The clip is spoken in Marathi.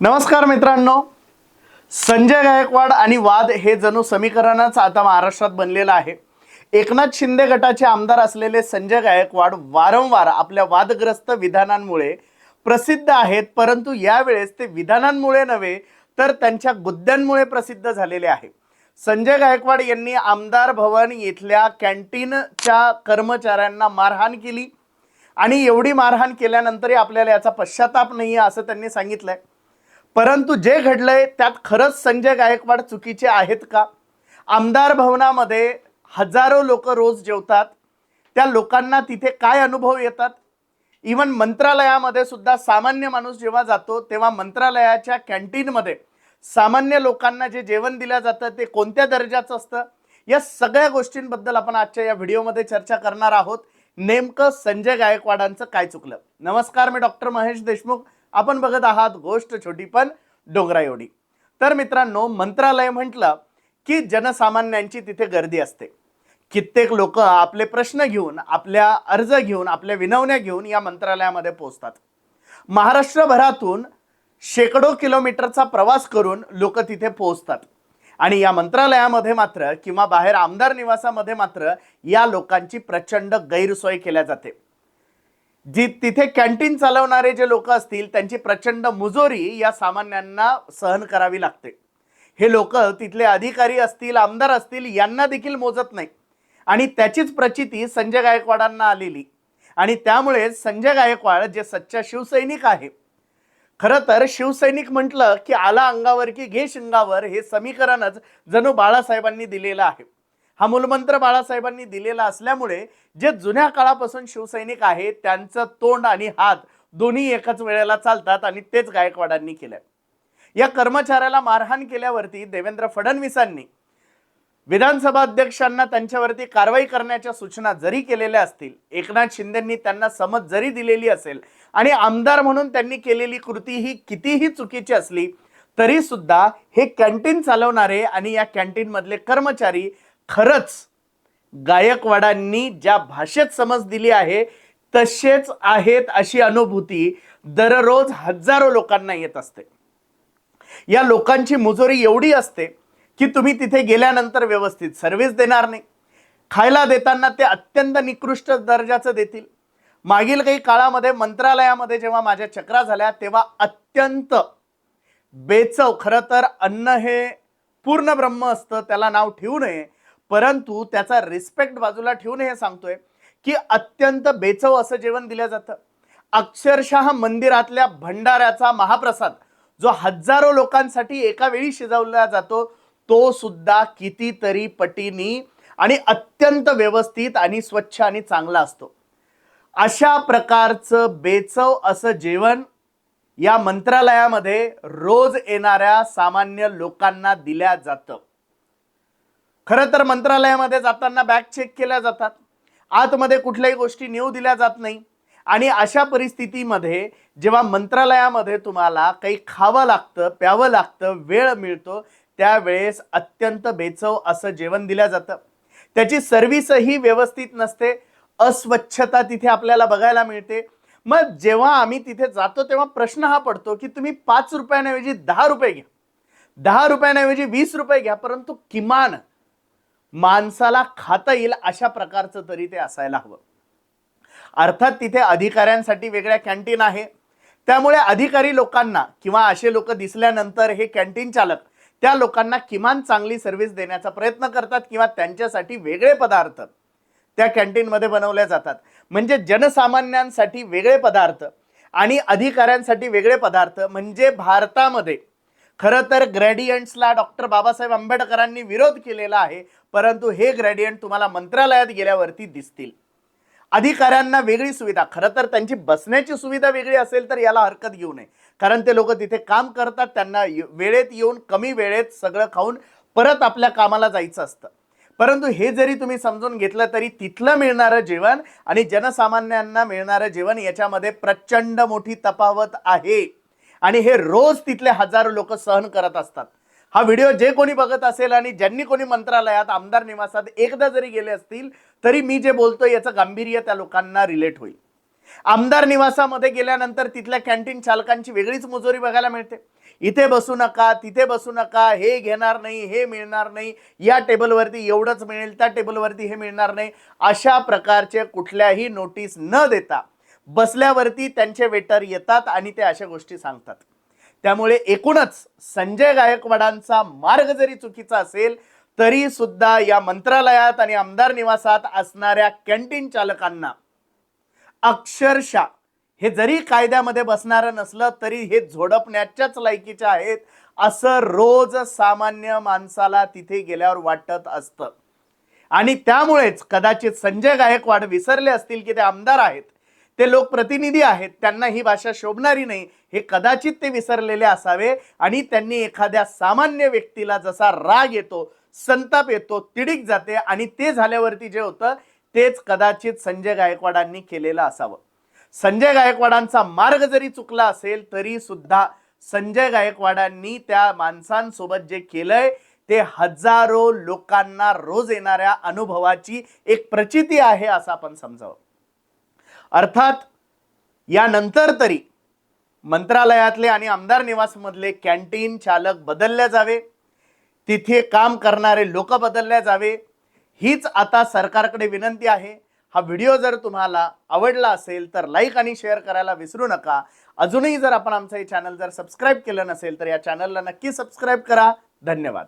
नमस्कार मित्रांनो. संजय गायकवाड आणि वाद हे जणू समीकरणच आता महाराष्ट्रात बनलेलं आहे. एकनाथ शिंदे गटाचे आमदार असलेले संजय गायकवाड वारंवार आपल्या वादग्रस्त विधानांमुळे प्रसिद्ध आहेत परंतु यावेळेस ते विधानांमुळे नव्हे तर त्यांच्या गुद्द्यांमुळे प्रसिद्ध झालेले आहे. संजय गायकवाड यांनी आमदार भवन येथल्या कॅन्टीनच्या कर्मचाऱ्यांना मारहाण केली आणि एवढी मारहाण केल्यानंतरही आपल्याला याचा पश्चाताप नाही आहे असं त्यांनी सांगितलंय. परंतु जे घडलंय त्यात खरंच संजय गायकवाड चुकीचे आहेत का? आमदार भवनामध्ये हजारो लोक रोज जेवतात. त्या लोकांना तिथे काय अनुभव येतात? इवन मंत्रालयामध्ये सुद्धा सामान्य माणूस जेव्हा जातो तेव्हा मंत्रालयाच्या कॅन्टीनमध्ये सामान्य लोकांना जे जेवण दिलं जातं ते कोणत्या दर्जाचं असतं? या सगळ्या गोष्टींबद्दल आपण आजच्या या व्हिडिओमध्ये चर्चा करणार आहोत. नेमकं संजय गायकवाडांचं काय चुकलं? नमस्कार मी डॉक्टर महेश देशमुख. आपण बघत आहात गोष्ट छोटी पण डोंगरा एवढी तर मित्रांनो मंत्रालय म्हटलं की जनसामान्यांची तिथे गर्दी असते. कित्येक लोक आपले प्रश्न घेऊन आपल्या अर्ज घेऊन आपल्या विनवण्या घेऊन या मंत्रालयामध्ये पोहोचतात. महाराष्ट्रभरातून शेकडो किलोमीटरचा प्रवास करून लोक तिथे पोहोचतात. आणि या मंत्रालयामध्ये मात्र किंवा बाहेर आमदार निवासामध्ये मात्र या लोकांची प्रचंड गैरसोय केल्या जाते. जी तिथे कॅन्टीन चालवणारे जे लोक असतील त्यांची प्रचंड मुजोरी या सामान्यांना सहन करावी लागते. हे लोक तिथले अधिकारी असतील आमदार असतील यांना देखील मोजत नाही. आणि त्याचीच प्रचिती संजय गायकवाडांना आलेली. आणि त्यामुळे संजय गायकवाड जे सच्चा शिवसैनिक आहे. खरं तर शिवसैनिक म्हटलं की आला अंगावर की घे शिंगावर हे समीकरणच जणू बाळासाहेबांनी दिलेलं आहे. हा मूलमंत्र बाळासाहेबांनी दिलेला असल्यामुळे जे जुन्या काळापासून शिवसैनिक आहेत त्यांचं तोंड आणि हात दोन्ही एकाच वेळेला चालतात आणि तेच गायकवाडांनी केलंय. या कर्मचाऱ्याला मारहाण केल्यावरती देवेंद्र फडणवीसांनी विधानसभा अध्यक्षांना त्यांच्यावरती कारवाई करण्याच्या सूचना जरी केलेल्या असतील एकनाथ शिंदेंनी त्यांना समज जरी दिलेली असेल आणि आमदार म्हणून त्यांनी केलेली कृती ही कितीही चुकीची असली तरी सुद्धा हे कॅन्टीन चालवणारे आणि या कॅन्टीन मधले कर्मचारी खरंच गायकवाडांनी ज्या भाषेत समज दिली आहे तसेच आहेत अशी अनुभूती दररोज हजारो लोकांना येत असते. या लोकांची मुजोरी एवढी असते की तुम्ही तिथे गेल्यानंतर व्यवस्थित सर्व्हिस देणार नाही. खायला देताना ते अत्यंत निकृष्ट दर्जाचं देतील. मागील काही काळामध्ये मंत्रालयामध्ये जेव्हा माझ्या चक्रा झाल्या तेव्हा अत्यंत बेचव खरं तर अन्न हे पूर्ण ब्रह्म असतं त्याला नाव ठेवू नये परंतु त्याचा रिस्पेक्ट बाजूला ठेवून हे सांगतोय की अत्यंत बेचव असं जेवण दिलं जातं. अक्षरशः मंदिरातल्या भंडाऱ्याचा महाप्रसाद जो हजारो लोकांसाठी एका वेळी शिजवला जातो तो सुद्धा कितीतरी पटीनी आणि अत्यंत व्यवस्थित आणि स्वच्छ आणि चांगला असतो. अशा प्रकारचं बेचव असं जेवण या मंत्रालयामध्ये रोज येणाऱ्या सामान्य लोकांना दिल्या जातं. खरं तर मंत्रालयामध्ये जाताना बॅग चेक केल्या जातात. आतमध्ये कुठल्याही गोष्टी नेऊ दिल्या जात नाही. आणि अशा परिस्थितीमध्ये जेव्हा मंत्रालयामध्ये तुम्हाला काही खावं लागतं प्यावं लागतं वेळ मिळतो त्यावेळेस अत्यंत बेचव असं जेवण दिलं जातं. त्याची सर्व्हिसही व्यवस्थित नसते. अस्वच्छता तिथे आपल्याला बघायला मिळते. मग जेव्हा आम्ही तिथे जातो तेव्हा प्रश्न हा पडतो की तुम्ही पाच रुपयांऐवजी दहा रुपये घ्या. दहा रुपयांऐवजी वीस रुपये घ्या परंतु किमान माणसाला खाता येईल अशा प्रकारचं तरी ते असायला हवं. अर्थात तिथे अधिकाऱ्यांसाठी वेगळ्या कॅन्टीन आहे. त्यामुळे अधिकारी लोकांना किंवा असे लोक दिसल्यानंतर हे कॅन्टीन चालक त्या लोकांना किमान चांगली सर्व्हिस देण्याचा प्रयत्न करतात किंवा त्यांच्यासाठी वेगळे पदार्थ त्या कॅन्टीनमध्ये बनवल्या जातात. म्हणजे जनसामान्यांसाठी वेगळे पदार्थ आणि अधिकाऱ्यांसाठी वेगळे पदार्थ म्हणजे भारतामध्ये खरं तर ग्रॅडियंट्सला डॉक्टर बाबासाहेब आंबेडकरांनी विरोध केलेला आहे परंतु हे ग्रॅडियंट तुम्हाला मंत्रालयात गेल्यावरती दिसतील. अधिकाऱ्यांना वेगळी सुविधा खरं तर त्यांची बसण्याची सुविधा वेगळी असेल तर याला हरकत घेऊ नये. कारण ते लोक तिथे काम करतात त्यांना वेळेत येऊन कमी वेळेत सगळं खाऊन परत आपल्या कामाला जायचं असतं. परंतु हे जरी तुम्ही समजून घेतलं तरी तिथलं मिळणारं जेवण आणि जनसामान्यांना मिळणारं जेवण याच्यामध्ये प्रचंड मोठी तफावत आहे. आणि हे रोज तिथले हजारो लोक सहन करत असतात. हा व्हिडिओ जे कोणी बघत असेल आणि ज्यांनी कोणी मंत्रालयात आमदार निवासात एकदा जरी गेले असतील तरी मी जे बोलतोय याचं गांभीर्य त्या लोकांना रिलेट होईल. आमदार निवासामध्ये गेल्यानंतर तिथल्या कॅन्टीन चालकांची वेगळीच मुजोरी बघायला मिळते. इथे बसू नका तिथे बसू नका हे घेणार नाही हे मिळणार नाही या टेबलवरती एवढंच मिळेल त्या टेबलवरती हे मिळणार नाही अशा प्रकारचे कुठल्याही नोटीस न देता बसल्यावरती त्यांचे वेटर येतात आणि ते अशा गोष्टी सांगतात. त्यामुळे एकूणच संजय गायकवाडांचा मार्ग जरी चुकीचा असेल तरी सुद्धा या मंत्रालयात आणि आमदार निवासात असणाऱ्या कॅन्टीन चालकांना अक्षरशः हे जरी कायद्यामध्ये बसणारं नसलं तरी हे झोडपण्याच्याच लायकीच्या आहेत असं रोज सामान्य माणसाला तिथे गेल्यावर वाटत असतं. आणि त्यामुळेच कदाचित संजय गायकवाड विसरले असतील की ते आमदार आहेत ते लोकप्रतिनिधी आहेत त्यांना ही भाषा शोभणारी नाही. हे कदाचित ते विसरलेले असावे आणि त्यांनी एखाद्या सामान्य व्यक्तीला जसा राग येतो संताप येतो तिडीक जाते आणि ते झाल्यावरती जे होतं तेच कदाचित संजय गायकवाडांनी केलेलं असावं. संजय गायकवाडांचा मार्ग जरी चुकला असेल तरी सुद्धा संजय गायकवाडांनी त्या माणसांसोबत जे केलंय ते हजारो लोकांना रोज येणाऱ्या अनुभवाची एक प्रचिती आहे असं आपण समजावं. अर्थात यानंतर तरी मंत्रालयातले आणि आमदार निवासमधले कॅन्टीन चालक बदलले जावे तिथे काम करणारे लोक बदलले जावे हीच आता सरकारकडे विनंती आहे. हा व्हिडिओ जर तुम्हाला आवडला असेल तर लाईक आणि शेअर करायला विसरू नका. अजूनही जर आपण आमचं हे चॅनल जर सबस्क्राईब केलं नसेल तर या चॅनलला नक्की सबस्क्राईब करा. धन्यवाद.